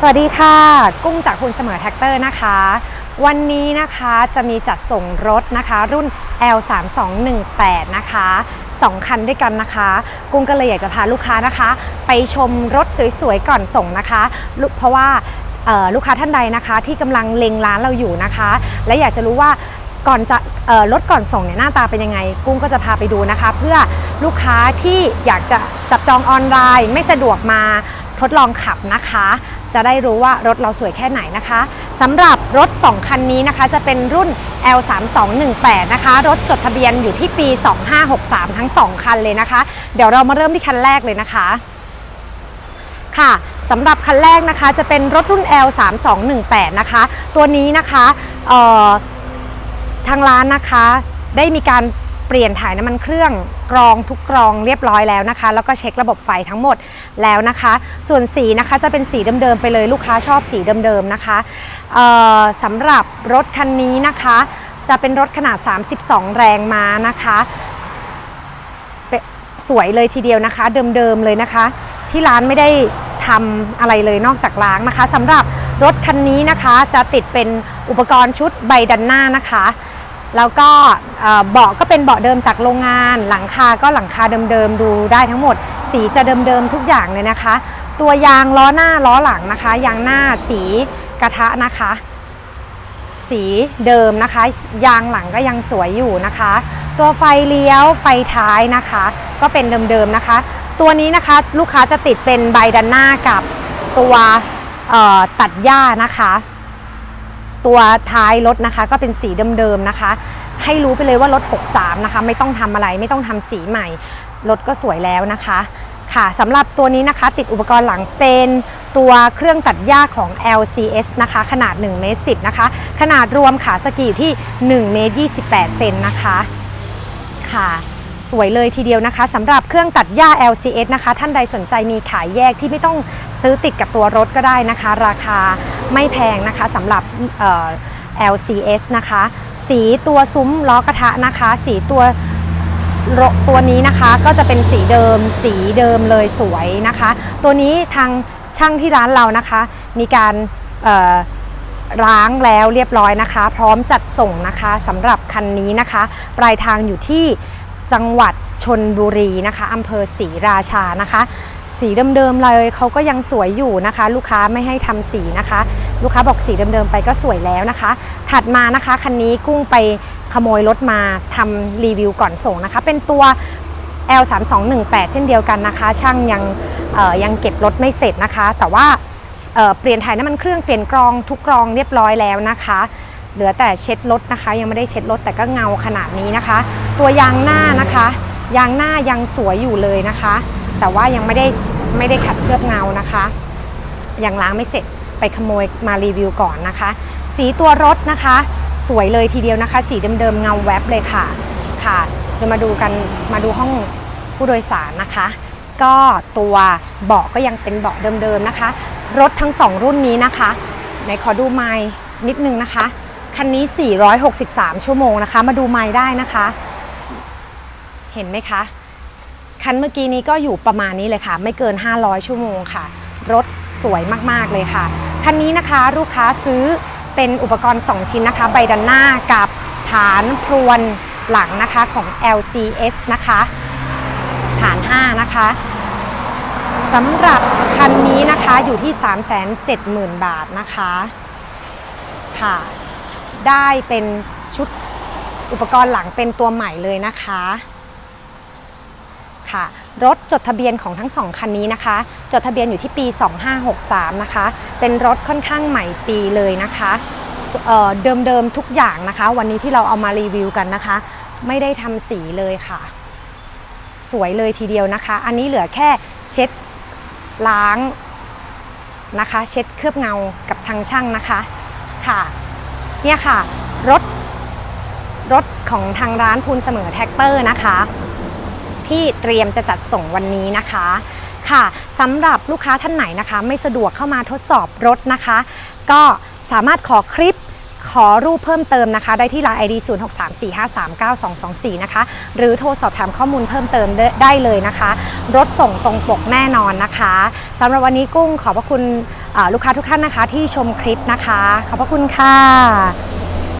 สวัสดีค่ะ กุ้งจากคุณเสมอแท็กเตอร์นะคะ วันนี้นะคะจะมีจัดส่งรถนะคะ รุ่น L3218 นะคะสองคันด้วยกันนะคะ กุ้งก็เลยอยากจะพาลูกค้านะคะ ไปชมรถสวยๆก่อนส่งนะคะ เพราะว่าลูกค้าท่านใดนะคะ ที่กำลังเล็งร้านเราอยู่นะคะ และอยากจะรู้ว่าก่อนจะรถก่อนส่งเนี่ยหน้าตาเป็นยังไง กุ้งก็จะพาไปดูนะคะ เพื่อลูกค้าที่อยากจะจับจองออนไลน์ ไม่สะดวกมาทดลองขับนะคะ จะได้รู้ว่ารถเราสวยแค่ไหนนะคะสำหรับรถ 2 คันนี้นะคะ จะเป็นรุ่น L3218 นะคะ รถจดทะเบียนอยู่ที่ปี 2563 ทั้ง 2 คันเลยนะคะ เดี๋ยวเรามาเริ่มที่คันแรกเลยนะคะค่ะสำหรับคันแรกนะคะจะเป็นรถรุ่น L3218 นะคะ ตัวนี้นะคะเอ่อทางร้านนะคะได้มีการ เปลี่ยนถ่ายน้ำมันเครื่องกรองทุกกรองเรียบร้อยแล้วนะคะ แล้วก็เช็คระบบไฟทั้งหมดแล้วนะคะ ส่วนสีนะคะจะเป็นสีเดิมๆไปเลยลูกค้าชอบสีเดิมๆนะคะสำหรับรถคันนี้นะคะ จะเป็นรถขนาด 32 แรงม้านะคะสวยเลยทีเดียวนะคะ เดิมๆเลยนะคะ ที่ร้านไม่ได้ทำอะไรเลยนอกจากล้างนะคะสำหรับรถคันนี้นะคะจะติดเป็นอุปกรณ์ชุดใบดันหน้านะคะ แล้วก็เบาะก็เป็นเบาะเดิมจากโรงงาน หลังคาก็หลังคาเดิมๆดูได้ทั้งหมด สีจะเดิมๆทุกอย่างเลยนะคะ ตัวยางล้อหน้าล้อหลังนะคะ ยางหน้าสีกระทะนะคะ สีเดิมนะคะ ยางหลังก็ยังสวยอยู่นะคะ ตัวไฟเลี้ยวไฟท้ายนะคะ ก็เป็นเดิมๆนะคะ ตัวนี้นะคะลูกค้าจะติดเป็นใบดันหน้ากับตัวตัดหญ้านะคะ ตัวท้ายรถนะคะ ก็เป็นสีเดิมๆนะคะ ให้รู้ไปเลยว่ารถ 63 นะคะ ไม่ต้องทำอะไรไม่ต้องทำสีใหม่ รถก็สวยแล้วนะคะค่ะสำหรับตัวนี้นะคะติดอุปกรณ์หลังเป็นตัวเครื่องตัดหญ้าของ LCS นะคะ ขนาด1เมตร10นะคะ ขนาดรวมขาสกีอยู่ที่1เมตร28เซนนะคะค่ะ สวยเลยทีเดียวนะคะสำหรับเครื่องตัดหญ้า LCS นะคะ ท่านใดสนใจมีขายแยกที่ไม่ต้องซื้อติดกับตัวรถก็ได้นะคะ ราคาไม่แพงนะคะสำหรับ LCS นะคะ สีตัวซุ้มล้อกระทะนะคะ สีตัวตัวนี้นะคะก็จะเป็นสีเดิม สีเดิมเลยสวยนะคะ ตัวนี้ทางช่างที่ร้านเรานะคะ มีการเอ่อล้างแล้วเรียบร้อยนะคะ พร้อมจัดส่งนะคะสำหรับคันนี้นะคะ ปลายทางอยู่ที่ จังหวัดชนบุรีนะคะอำเภอศรีราชานะคะ สีเดิมๆเลยเขาก็ยังสวยอยู่นะคะ ลูกค้าไม่ให้ทำสีนะคะ ลูกค้าบอกสีเดิมๆไปก็สวยแล้วนะคะ ถัดมานะคะคันนี้กุ้งไปขโมยรถมาทำรีวิวก่อนส่งนะคะ เป็นตัว L3218 เช่นเดียวกันนะคะ ช่างยังยังเก็บรถไม่เสร็จนะคะ แต่ว่าเเปลี่ยนถ่ายน้ำมันเครื่องเปลี่ยนกรองทุกกรองเรียบร้อยแล้วนะคะ เหลือแต่เช็ดรถนะคะ ยังไม่ได้เช็ดรถแต่ก็เงาขนาดนี้นะคะ ตัวยางหน้านะคะ ยางหน้ายังสวยอยู่เลยนะคะ แต่ว่ายังไม่ได้ไม่ได้ขัดเคลือบเงานะคะยังล้างไม่เสร็จไปขโมยมารีวิวก่อนนะคะ สีตัวรถนะคะ สวยเลยทีเดียวนะคะ สีเดิมๆเงาแวบเลยค่ะค่ะเดี๋ยวมาดูกันมาดูห้องผู้โดยสารนะคะ ก็ตัวเบาะก็ยังเป็นเบาะเดิมๆนะคะ รถทั้ง 2 รุ่นนี้นะคะไหนขอดูไมล์นิดนึงนะคะ คันนี้ 463 ชั่วโมงนะคะ มาดูไมล์ได้นะคะ เห็นไหมคะ คันเมื่อกี้นี้ก็อยู่ประมาณนี้เลยค่ะ ไม่เกิน 500 ชั่วโมงค่ะ รถสวยมากๆเลยค่ะ คันนี้นะคะลูกค้าซื้อเป็นอุปกรณ์ 2 ชิ้นนะคะ ใบดันหน้ากับฐานพรวนหลังนะคะของ LCS นะคะ ฐาน 5 นะคะสำหรับคันนี้นะคะอยู่ที่ 370,000 บาทนะคะค่ะ ได้เป็นชุดอุปกรณ์หลังเป็นตัวใหม่เลยนะคะค่ะรถจดทะเบียนของทั้งสองคันนี้นะคะ จดทะเบียนอยู่ที่ปี 2563 นะคะ เป็นรถค่อนข้างใหม่ปีเลยนะคะเเดิมๆทุกอย่างนะคะ วันนี้ที่เราเอามารีวิวกันนะคะ ไม่ได้ทำสีเลยค่ะ สวยเลยทีเดียวนะคะ อันนี้เหลือแค่เช็ดล้างนะคะ เช็ดเคลือบเงากับทางช่างนะคะค่ะ เนี่ยค่ะ รถรถของทางร้านพูนเสมอแท็กเตอร์นะคะ ที่เตรียมจะจัดส่งวันนี้นะคะค่ะสำหรับลูกค้าท่านไหนนะคะ ไม่สะดวกเข้ามาทดสอบรถนะคะ ก็สามารถขอคลิปขอรูปเพิ่มเติมนะคะ ได้ที่ไลน์ ID 0634539224 นะคะ หรือโทรสอบถามข้อมูลเพิ่มเติมได้เลยนะคะ รถส่งตรงปกแน่นอนนะคะสำหรับวันนี้กุ้งขอบพระคุณ ลูกค้าทุกท่านนะคะที่ชมคลิปนะคะ ขอบพระคุณค่ะ